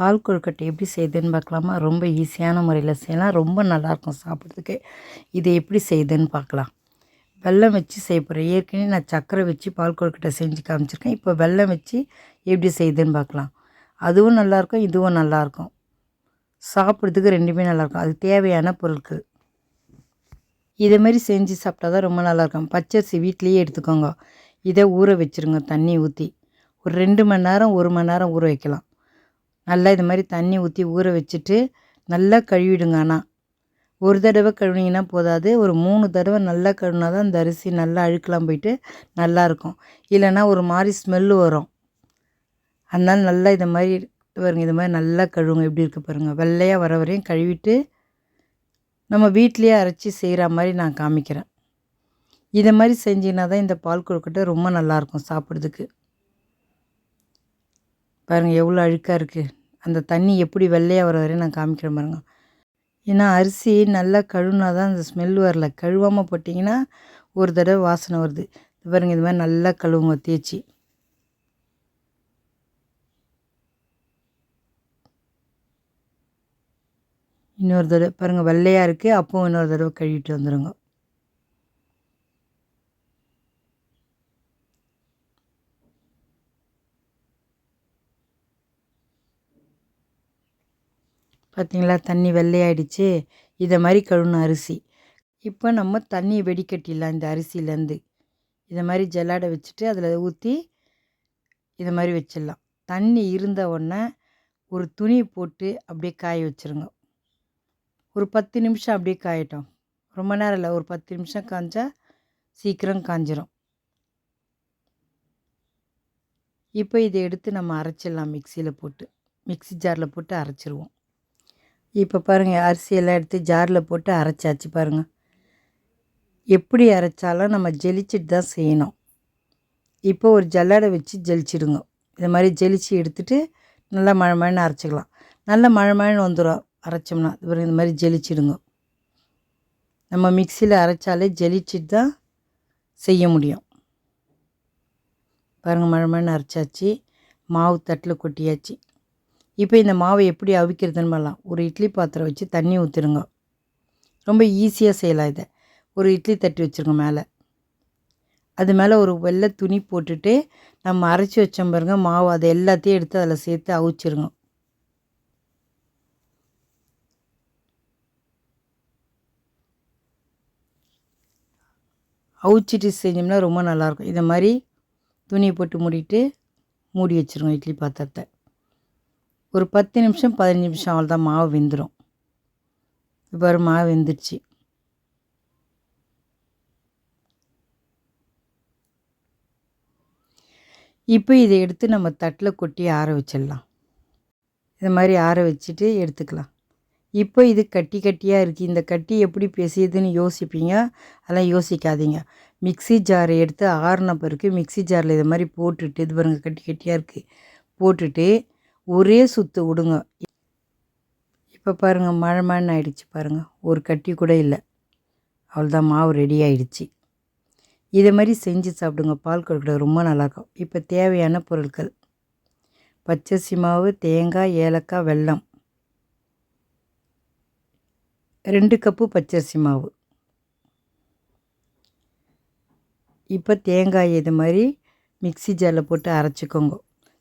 பால் கொழுக்கட்டை எப்படி செய்யுதுன்னு பார்க்கலாமா? ரொம்ப ஈஸியான முறையில் செய்யலாம். ரொம்ப நல்லாயிருக்கும் சாப்பிட்றதுக்கு. இதை எப்படி செய்யுதுன்னு பார்க்கலாம். வெல்லம் வச்சு செய்ய போகிறேன் ஏற்கனவே நான் சர்க்கரை வச்சு பால் கொழுக்கட்டை செஞ்சு காமிச்சிருக்கேன். இப்போ வெல்லம் வச்சு எப்படி செய்யுதுன்னு பார்க்கலாம். அதுவும் நல்லாயிருக்கும் இதுவும் நல்லாயிருக்கும். சாப்பிட்றதுக்கு ரெண்டுமே நல்லாயிருக்கும். அது தேவையான பொருட்கள். இதேமாரி செஞ்சு சாப்பிட்டா தான் ரொம்ப நல்லாயிருக்கும். பச்சரிசி வீட்லேயே எடுத்துக்கோங்க. இதை ஊற வச்சுருங்க. தண்ணி ஊற்றி ஒரு ரெண்டு மணி நேரம் ஒரு மணி நேரம் ஊற வைக்கலாம். நல்லா இது மாதிரி தண்ணி ஊற்றி ஊற வச்சுட்டு நல்லா கழுவிடுங்க ஆனால் ஒரு தடவை கழுவினீங்கன்னா போதாது. ஒரு மூணு தடவை நல்லா கழுவினா தான் அந்த அரிசி நல்லா அழுக்கெலாம் போயிட்டு நல்லாயிருக்கும் இல்லைன்னா ஒரு மாதிரி ஸ்மெல்லு வரும். அதனால் நல்லா இதை மாதிரி பாருங்கள் இது மாதிரி நல்லா கழுவுங்க. எப்படி இருக்குது பாருங்கள் வெள்ளையாக வர வரையும் கழுவிட்டு நம்ம வீட்லேயே அரைச்சி செய்கிற மாதிரி நான் காமிக்கிறேன். இதை மாதிரி செஞ்சிங்கன்னா தான் இந்த பால் கொழுக்கட்டை ரொம்ப நல்லாயிருக்கும் சாப்பிட்றதுக்கு. பாருங்கள் எவ்வளோ அழுக்காக இருக்குது அந்த தண்ணி எப்படி வெள்ளையாக வர வரையும் நான் காமிக்கிறேன் பாருங்க. ஏன்னா அரிசி நல்லா கழுவுனா தான் அந்த ஸ்மெல் வரல. கழுவாமல் போட்டிங்கன்னா ஒரு தடவை வாசனை வருது. பாருங்கள் இது மாதிரி நல்லா கழுவுங்க தேய்ச்சி. இன்னொரு தடவை பாருங்கள் வெள்ளையாக இருக்குது அப்போவும் இன்னொரு தடவை கழுவிட்டு வந்துடுங்க பார்த்தீங்களா தண்ணி வெள்ளையாயிடுச்சு. இதை மாதிரி கழுவணும் அரிசி. இப்போ நம்ம தண்ணியை வெடிக்கட்டிடலாம் இந்த அரிசியிலேருந்து. இதை மாதிரி ஜல்லாடை வச்சுட்டு அதில் ஊற்றி இதை மாதிரி வச்சிடலாம். தண்ணி இருந்த உடனே ஒரு துணி போட்டு அப்படியே காய வச்சுருங்க. ஒரு பத்து நிமிஷம் அப்படியே காயட்டும். ரொம்ப நேரம் இல்லை. ஒரு பத்து நிமிஷம் காஞ்சா சீக்கிரம் காஞ்சிரும். இப்போ இதை எடுத்து நம்ம அரைச்சிடலாம் மிக்சியில் போட்டு. மிக்சி ஜாரில் போட்டு அரைச்சிருவோம். இப்போ பாருங்கள் அரிசியெல்லாம் எடுத்து ஜாரில் போட்டு அரைச்சாச்சு பாருங்கள் எப்படி அரைச்சாலும் நம்ம ஜெலிச்சிட்டு தான் செய்யணும். இப்போ ஒரு ஜல்லடை வச்சு ஜெலிச்சிடுங்க. இது மாதிரி ஜெலிச்சு எடுத்துகிட்டு நல்லா மழை மழைன்னு அரைச்சிக்கலாம். நல்லா மழை மழைன்னு வந்துடும் அரைச்சோம்னா இது இந்த மாதிரி ஜெலிச்சிடுங்க. நம்ம மிக்சியில் அரைச்சாலே ஜெலிச்சிட்டு தான் செய்ய முடியும். பாருங்கள் மழை மழைன்னு அரைச்சாச்சு. மாவு தட்டில் கொட்டியாச்சு. இப்போ இந்த மாவை எப்படி அவிக்கிறதுன்னு பண்ணலாம் ஒரு இட்லி பாத்திரம் வச்சு தண்ணி ஊற்றிடுங்க ரொம்ப ஈஸியாக செய்யலாம் இதை. ஒரு இட்லி தட்டி வச்சுருங்க மேலே. அது மேலே ஒரு வெள்ளை துணி போட்டுட்டு நம்ம அரைச்சி வச்சோம் பாருங்க மாவு அதை எல்லாத்தையும் எடுத்து அதில் சேர்த்து அவிச்சிருங்க. அவிச்சிட்டு செஞ்சோம்னா ரொம்ப நல்லாயிருக்கும் இதை மாதிரி துணியை போட்டு மூடிட்டு மூடி வச்சுருங்க இட்லி பாத்திரத்தை. ஒரு பத்து நிமிஷம் பதினஞ்சு நிமிஷம் அவ்வளோதான் மாவு வெந்துடும் இப்போ மாவு வெந்துடுச்சு இப்போ இதை எடுத்து நம்ம தட்டில் கொட்டி ஆற வச்சிடலாம். இது மாதிரி ஆற வச்சுட்டு எடுத்துக்கலாம். இப்போ இது கட்டி கட்டியாக இருக்குது இந்த கட்டி எப்படி பேசியதுன்னு யோசிப்பீங்க? அதெல்லாம் யோசிக்காதீங்க. மிக்சி ஜாரை எடுத்து ஆறின பிறகு மிக்சி ஜாரில் இது மாதிரி போட்டுட்டு இது பாருங்கள் கட்டி கட்டியாக இருக்குது போட்டுட்டு ஒரே சுற்று விடுங்க. இப்போ பாருங்கள் மழை மழைன்னு ஆயிடுச்சு பாருங்கள் ஒரு கட்டி கூட இல்லை. அவ்வளோதான் மாவு ரெடி ஆயிடுச்சு. இதை மாதிரி செஞ்சு சாப்பிடுங்க. பால் கொழுக்கட்டை ரொம்ப நல்லாயிருக்கும். இப்போ தேவையான பொருட்கள். பச்சரிசி மாவு தேங்காய் ஏலக்காய் வெல்லம். ரெண்டு கப்பு பச்சரிசி மாவு. இப்போ தேங்காய் இது மாதிரி மிக்சி ஜாரில் போட்டு அரைச்சிக்கோங்க.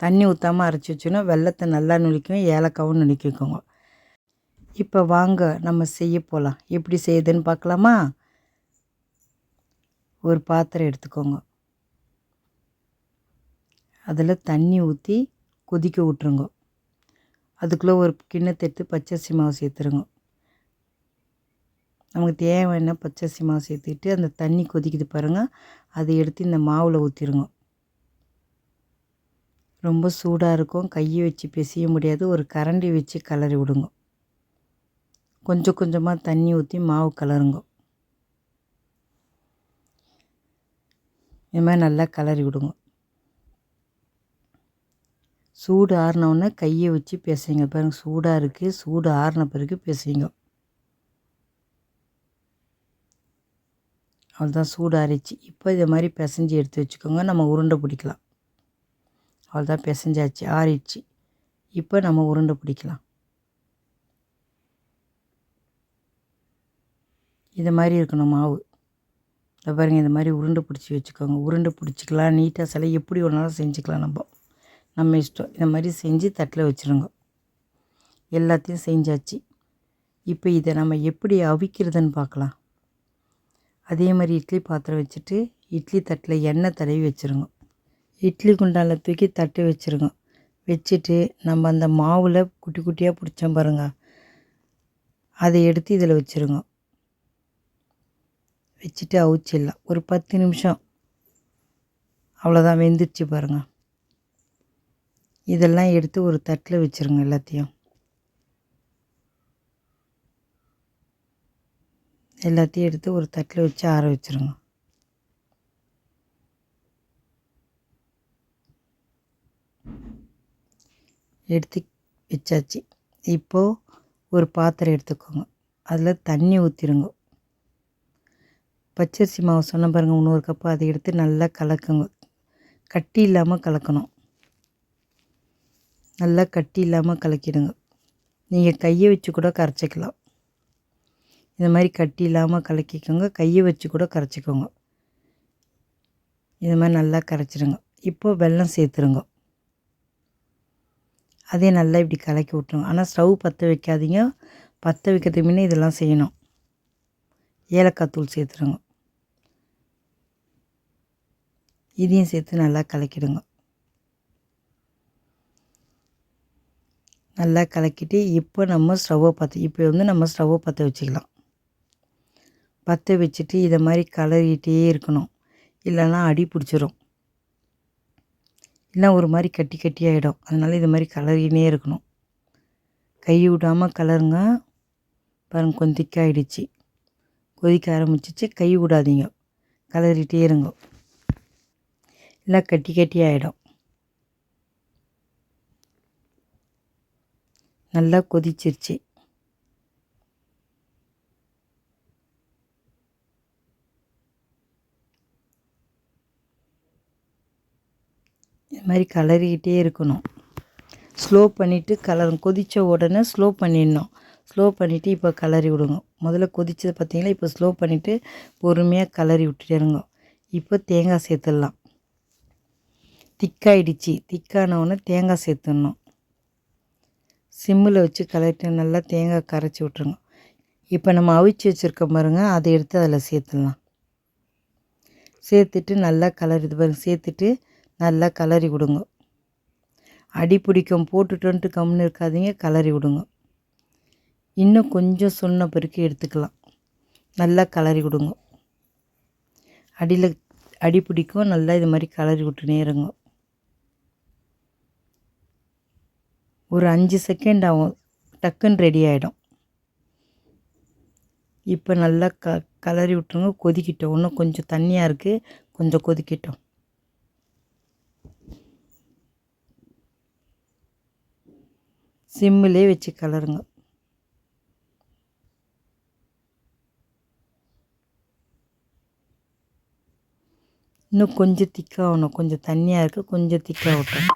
தண்ணி ஊற்றாமல் அரைச்சி வச்சோன்னா வெள்ளத்தை நல்லா நுழிக்கணும் ஏலக்காவும் நுணுக்கிக்கோங்க. இப்போ வாங்க நம்ம செய்ய போகலாம் எப்படி செய்யுதுன்னு பார்க்கலாமா? ஒரு பாத்திரம் எடுத்துக்கோங்க. அதில் தண்ணி ஊற்றி கொதிக்க விட்ருங்க அதுக்குள்ளே ஒரு கிண்ணத்தை எடுத்து பச்சரிசி மாவு சேர்த்துருங்க. நமக்கு தேவையான பச்சரிசி மாவு சேர்த்துக்கிட்டு அந்த தண்ணி கொதிக்குது பாருங்கள் அதை எடுத்து இந்த மாவில் ஊற்றிடுங்க ரொம்ப சூடாக இருக்கும். கையை வச்சு பிசைய முடியாது. ஒரு கரண்டி வச்சு கலரி விடுங்க. கொஞ்சம் கொஞ்சமாக தண்ணி ஊற்றி மாவு கலருங்க. இது மாதிரி நல்லா கலரி விடுங்க. சூடு ஆறினவுடனே கையை வச்சு பிசைங்க. பாருங்கள் சூடாக இருக்குது சூடு ஆறின பிறகு பிசைங்க. அவ்வளோதான் சூடு அரைச்சி இப்போ இதை மாதிரி பிசைஞ்சு எடுத்து வச்சுக்கோங்க. நம்ம உருண்டை பிடிக்கலாம். அவ்வளோதான் பிசைஞ்சாச்சு ஆறிடுச்சு. இப்போ நம்ம உருண்டை பிடிக்கலாம். இது மாதிரி இருக்கணும் மாவு. இதை பாருங்கள் இந்த மாதிரி உருண்டை பிடிச்சி வச்சுக்கோங்க. உருண்டை பிடிச்சிக்கலாம் நீட்டாக சிலை எப்படி ஒன்றாலும் செஞ்சுக்கலாம் நம்ம. நம்ம இஷ்டம். இந்த மாதிரி செஞ்சு தட்டில் வச்சுருங்க. எல்லாத்தையும் செஞ்சாச்சு. இப்போ இதை நம்ம எப்படி அவிக்கிறதுன்னு பார்க்கலாம். அதே மாதிரி இட்லி பாத்திரம் வச்சுட்டு இட்லி தட்டில் எண்ணெய் தடவி வச்சுருங்க. இட்லி குண்டானில் தூக்கி தட்டு வச்சுருங்க. வச்சுட்டு நம்ம அந்த மாவில் குட்டி குட்டியாக பிடிச்சோம் பாருங்க. அதை எடுத்து இதில் வச்சுருங்க. வச்சுட்டு அவிச்சிடலாம். ஒரு பத்து நிமிஷம். அவ்வளோதான் வெந்துருச்சு பாருங்கள் இதெல்லாம் எடுத்து ஒரு தட்டில் வச்சுருங்க எல்லாத்தையும். எல்லாத்தையும் எடுத்து ஒரு தட்டில் வச்சு ஆற வச்சுருங்க. எடுத்து வச்சாச்சு. இப்போது ஒரு பாத்திரம் எடுத்துக்கோங்க. அதில் தண்ணி ஊற்றிடுங்க பச்சரிசி மாவு சொன்ன பாருங்கள் இன்னொரு கப்பு. அதை எடுத்து நல்லா கலக்குங்க. கட்டி இல்லாமல் கலக்கணும். நல்லா கட்டி இல்லாமல் கலக்கிடுங்க. நீங்கள் கையை வச்சு கூட கரைச்சிக்கலாம். இந்த மாதிரி கட்டி இல்லாமல் கலக்கிக்கோங்க. கையை வச்சு கூட கரைச்சிக்கோங்க. இது மாதிரி நல்லா கரைச்சிடுங்க இப்போது வெல்லம் சேர்த்துருங்க. அதே நல்லா இப்படி கலக்கி விட்ருங்க ஆனால் ஸ்டவ் பற்ற வைக்காதீங்க. பற்ற வைக்கிறதுக்கு முன்னே இதெல்லாம் செய்யணும். ஏலக்காய் தூள் சேர்த்துருங்க. இதையும் சேர்த்து நல்லா கலக்கிடுங்க. நல்லா கலக்கிட்டு இப்போ நம்ம ஸ்டவ்வை பற்ற இப்போ வந்து நம்ம ஸ்டவ்வை பற்ற வச்சுக்கலாம். பற்ற வச்சுட்டு இதை மாதிரி கலரிகிட்டே இருக்கணும். இல்லைன்னா அடி பிடிச்சிரும். இல்லை ஒரு மாதிரி கட்டி கட்டி ஆகிடும் அதனால் இது மாதிரி கலரினே இருக்கணும். கை விடாமல் கலருங்க. பாருங்க கொஞ்சம் திக்காயிடுச்சு. கொதிக்க ஆரம்பிச்சிச்சு. கை விடாதீங்க. கலரிட்டே இருங்க. இல்லை கட்டி கட்டி ஆகிடும் நல்லா கொதிச்சிருச்சு. இது மாதிரி கலரிக்கிட்டே இருக்கணும். ஸ்லோ பண்ணிவிட்டு கலரும் கொதித்த உடனே ஸ்லோ பண்ணிடணும். ஸ்லோ பண்ணிவிட்டு இப்போ கலரி விடுங்க. முதல்ல கொதித்தது பார்த்தீங்களா இப்போ ஸ்லோ பண்ணிவிட்டு பொறுமையாக கலரி விட்டுட்டே இருங்க. இப்போ தேங்காய் சேர்த்துடலாம். திக்காயிடுச்சு. திக்கானவுடனே தேங்காய் சேர்த்துடணும். சிம்மில் வச்சு கலரிட்டு நல்லா தேங்காய் கரைச்சி விட்ருங்க இப்போ நம்ம அவிச்சு வச்சுருக்க பாருங்க அதை எடுத்து அதில் சேர்த்துடலாம். சேர்த்துட்டு நல்லா கலர் இது பாருங்க. சேர்த்துட்டு நல்லா கலரி விடுங்க. அடி பிடிக்கும் போட்டுட்டோன்ட்டு கம்முன்னு இருக்காதீங்க கலரி விடுங்க. இன்னும் கொஞ்சம் சொன்ன பிறகு எடுத்துக்கலாம். நல்லா கலரி விடுங்க. அடியில் அடி பிடிக்கும் நல்லா இது மாதிரி கலரி விட்டுனே இருங்க. ஒரு அஞ்சு செகண்ட் ஆகும் டக்குன்னு ரெடி ஆகிடும் இப்போ நல்லா க கலரி விட்டுருங்க கொதிக்கிட்டோம். இன்னும் கொஞ்சம் தண்ணியாக இருக்குது கொஞ்சம் கொதிக்கிட்டோம். சிம்மிலே வச்சு கலருங்க. இன்னும் கொஞ்சம் திக்காகணும் கொஞ்சம் தண்ணியாக இருக்குது கொஞ்சம் திக்காக விட்டோம்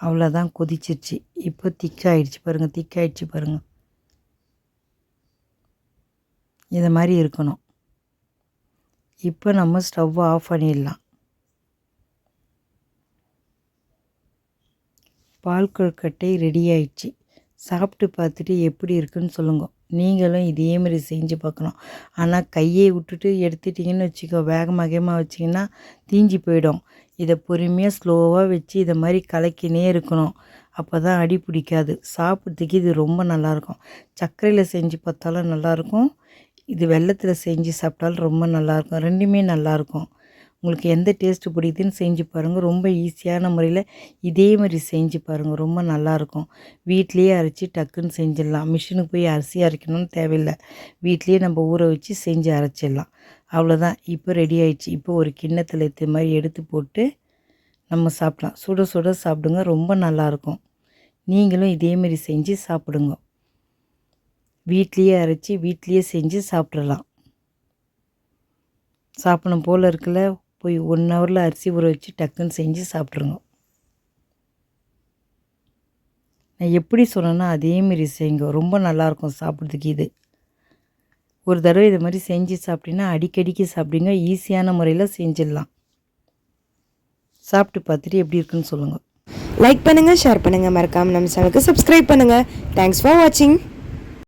அவ்வளோதான் கொதிச்சிருச்சு. இப்போ திக்காயிடுச்சு பாருங்கள் திக்காயிடுச்சு பாருங்கள் இதை மாதிரி இருக்கணும். இப்போ நம்ம ஸ்டவ் ஆஃப் பண்ணிடலாம். பால் கொழுக்கட்டை ரெடி ஆயிடுச்சு. சாப்பிட்டு பார்த்துட்டு எப்படி இருக்குன்னு சொல்லுங்க. நீங்களும் இதே மாதிரி செஞ்சு பார்க்கணும். ஆனால் கையை விட்டுட்டு எடுத்துட்டிங்கன்னு வச்சுக்கோ வேகமாக வேகமாக வச்சிங்கன்னா தீஞ்சி போயிடும். இதை பொறுமையாக ஸ்லோவாக வச்சு இதை மாதிரி கலக்கினே இருக்கணும். அப்போ தான் அடி பிடிக்காது. சாப்பிட்றதுக்கு இது ரொம்ப நல்லாயிருக்கும் சர்க்கரையில் செஞ்சு பார்த்தாலும் நல்லாயிருக்கும் இது வெள்ளத்தில் செஞ்சு சாப்பிட்டாலும் ரொம்ப நல்லாயிருக்கும். ரெண்டுமே நல்லாயிருக்கும். உங்களுக்கு எந்த டேஸ்ட்டு பிடிக்குதுன்னு செஞ்சு பாருங்கள் ரொம்ப ஈஸியான முறையில் இதே மாதிரி செஞ்சு பாருங்கள் ரொம்ப நல்லாயிருக்கும். வீட்லேயே அரைச்சி டக்குன்னு செஞ்சிடலாம். மிஷினுக்கு போய் அரிசி அரைக்கணும்னு தேவையில்லை. வீட்லேயே நம்ம ஊற வச்சு செஞ்சு அரைச்சிடலாம். அவ்வளோதான் இப்போ ரெடி ஆயிடுச்சு. இப்போ ஒரு கிண்ணத்தில் இது மாதிரி எடுத்து போட்டு நம்ம சாப்பிட்லாம். சுட சுட சாப்பிடுங்க. ரொம்ப நல்லாயிருக்கும். நீங்களும் இதேமாரி செஞ்சு சாப்பிடுங்க. வீட்லேயே அரைச்சி வீட்லேயே செஞ்சு சாப்பிட்றலாம் சாப்பிடணும் போல் இருக்குல்ல போய் ஒன் ஹவரில் அரிசி ஊற வச்சு டக்குன்னு செஞ்சு சாப்பிட்ருங்க நான் எப்படி சொன்னேன்னா அதேமாரி செய்யுங்க ரொம்ப நல்லாயிருக்கும் சாப்பிட்றதுக்கு இது. ஒரு தடவை இது மாதிரி செஞ்சு சாப்பிட்டீங்கன்னா அடிக்கடிக்கு சாப்பிடுங்க. ஈஸியான முறையில் செஞ்சிடலாம். சாப்பிட்டு பார்த்துட்டு எப்படி இருக்குன்னு சொல்லுங்கள் லைக் பண்ணுங்கள் ஷேர் பண்ணுங்கள் மறக்காமல் நம்ம சேனலுக்கு சப்ஸ்கிரைப் பண்ணுங்கள் தேங்க்ஸ் ஃபார் வாட்சிங்